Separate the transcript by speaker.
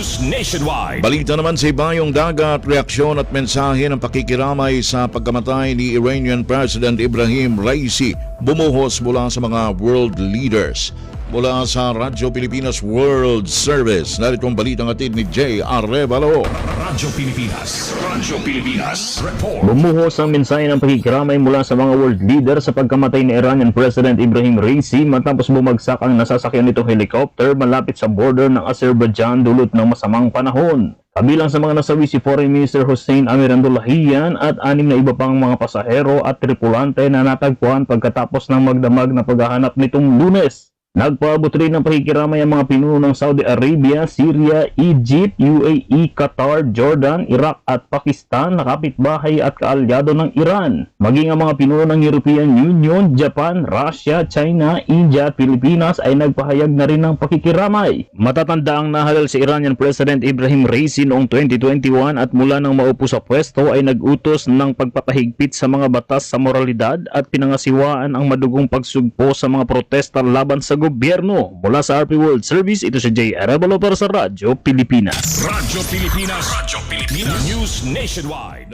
Speaker 1: News Nationwide.
Speaker 2: Balita naman sa ibayong dagat, reaksyon at mensahe ng pakikiramay sa pagkamatay ni Iranian President Ibrahim Raisi bumuhos mula sa mga world leaders. Mula sa Radyo Pilipinas World Service, narito ang balitang atid ni Jay Arevalo.
Speaker 1: Radyo Pilipinas. Radyo Pilipinas. Report.
Speaker 3: Bumuhos ang mensahe ng pakikiramay mula sa mga world leader sa pagkamatay ni Iranian President Ibrahim Raisi matapos bumagsak ang nasasakyan nitong helicopter malapit sa border ng Azerbaijan dulot ng masamang panahon. Kabilang sa mga nasawi si Foreign Minister Hussein Amirandulahian at anim na iba pang mga pasahero at tripulante na natagpuan pagkatapos ng magdamag na paghahanap nitong lunes. Nagpaabot rin ng pakikiramay ang mga pinuno ng Saudi Arabia, Syria, Egypt, UAE, Qatar, Jordan, Iraq at Pakistan na kapitbahay at kaalyado ng Iran. Maging ang mga pinuno ng European Union, Japan, Russia, China, India at Pilipinas ay nagpahayag na rin ng pakikiramay. Matatanda ang nahalal si Iranian President Ibrahim Raisi noong 2021 at mula nang maupo sa pwesto ay nag-utos ng pagpapahigpit sa mga batas sa moralidad at pinangasiwaan ang madugong pagsugpo sa mga protesta laban sa gobyerno. Mula sa RP World Service, ito si Jay Arevalo para sa Radyo Pilipinas.
Speaker 1: Radyo Pilipinas. Radyo Pilipinas. News Nationwide.